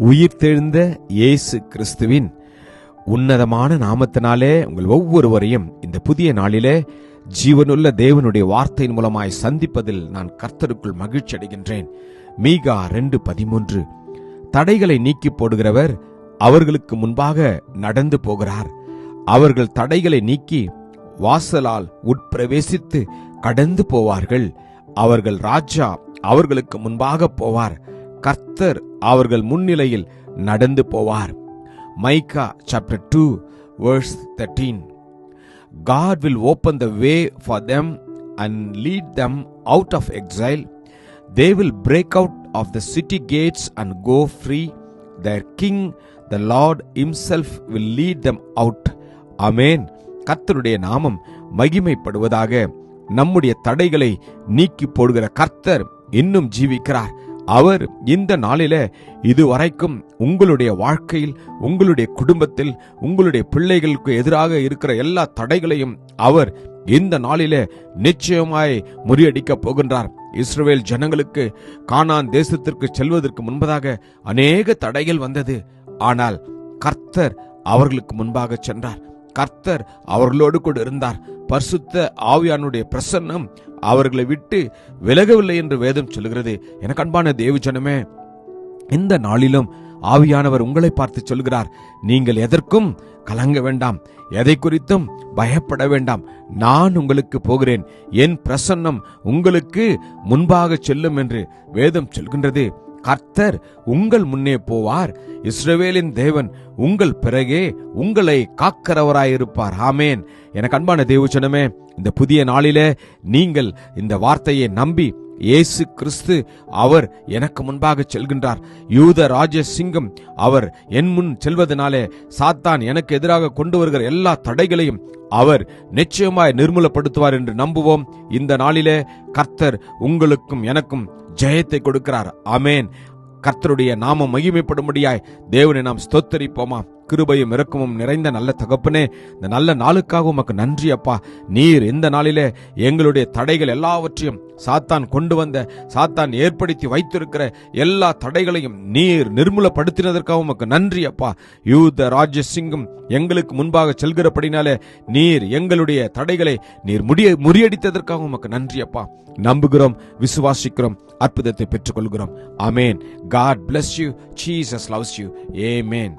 உயிர்த்தெழுந்த இயேசு கிறிஸ்துவின் உன்னதமான நாமத்தினாலே உங்கள் ஒவ்வொருவரையும் இந்த புதிய நாளிலே ஜீவனுள்ள தேவனுடைய வார்த்தையின் மூலமாய் சந்திப்பதில் நான் கர்த்தருக்குள் மகிழ்ச்சி அடைகின்றேன். மீகா ரெண்டு பதிமூன்று. தடைகளை நீக்கி போடுகிறவர் அவர்களுக்கு முன்பாக நடந்து போகிறார். அவர்கள் தடைகளை நீக்கி வாசலால் உட்பிரவேசித்து கடந்து போவார்கள். அவர்கள் ராஜா அவர்களுக்கு முன்பாக போவார். கர்த்தர் அவர்கள் முன்னிலையில் நடந்து போவார் Micah chapter two verse thirteen God will open the way for them and lead them out of exile they will break out of the city gates and go free their king the Lord himself will lead them out amen கர்த்தருடைய நாமம் மகிமைப்படுவதாக நம்முடைய தடைகளை நீக்கி போடுகிற கர்த்தர் இன்னும் ஜீவிக்கிறார் அவர் இந்த நாளில இதுவரைக்கும் உங்களுடைய வாழ்க்கையில் உங்களுடைய குடும்பத்தில் உங்களுடைய பிள்ளைகளுக்கு எதிராக இருக்கிற எல்லா தடைகளையும் அவர் இந்த நாளிலே நிச்சயமாய் முறியடிக்கப் போகின்றார். இஸ்ரேல் ஜனங்களுக்கு கானான் தேசத்திற்கு செல்வதற்கு முன்பதாக அநேக தடைகள் வந்தது. ஆனால் கர்த்தர் அவர்களுக்கு முன்பாக சென்றார். கர்த்தர் அவர்களோடு கூட இருந்தார். பரிசுத்த ஆவியானுடைய பிரசன்னம் அவர்களை விட்டு விலகவில்லை என்று வேதம் சொல்கிறது எனக்கு அன்பான தேவஜனமே இந்த நாளிலும் ஆவியானவர் உங்களை பார்த்து சொல்கிறார். நீங்கள் எதற்கும் கலங்க வேண்டாம் எதை குறித்தும் பயப்பட வேண்டாம். நான் உங்களுக்கு போகிறேன் என் பிரசன்னம் உங்களுக்கு முன்பாக செல்லும் என்று வேதம் சொல்கின்றது. கர்த்தர் உங்கள் முன்னே போவார். இஸ்ரவேலின் தேவன் உங்கள் பிறகே உங்களை காக்கிறவராயிருப்பார். ஆமேன். எனக்கு அன்பான தேவச்சனமே இந்த புதிய நாளில நீங்கள் இந்த வார்த்தையை நம்பி இயேசு கிறிஸ்து அவர் எனக்கு முன்பாக செல்கின்றார். யூத ராஜ சிங்கம் அவர் என் முன் செல்வதனாலே சாத்தான் எனக்கு எதிராக கொண்டு வருகிற எல்லா தடைகளையும் அவர் நிச்சயமாய் நிர்மூலப்படுத்துவார் என்று நம்புவோம். இந்த நாளிலே கர்த்தர் உங்களுக்கும் எனக்கும் ஜெயத்தை கொடுக்கிறார். அமேன் கர்த்தருடைய நாம மகிமைப்படும்படியாய் தேவனை நாம் ஸ்தோத்தரிப்போமா? கிருபையும் இறக்கமும் நிறைந்த நல்ல தகப்பனே இந்த நல்ல நாளுக்காக உமக்கு நன்றி அப்பா. நீர் இந்த நாளிலே எங்களுடைய தடைகள் எல்லாவற்றையும் சாத்தான் கொண்டு வந்த சாத்தான் ஏற்படுத்தி வைத்திருக்கிற எல்லா தடைகளையும் நீர் நிர்மூலப்படுத்தினதற்காக உமக்கு நன்றி அப்பா. யூத ராஜசிங்கம் எங்களுக்கு முன்பாக செல்கிறபடினாலே நீர் எங்களுடைய தடைகளை நீர் முடிய முறியடித்ததற்காக உமக்கு நன்றி அப்பா. நம்புகிறோம் விசுவாசிக்கிறோம் அற்புதத்தை பெற்றுக்கொள்கிறோம். Amen God bless you Jesus loves you amen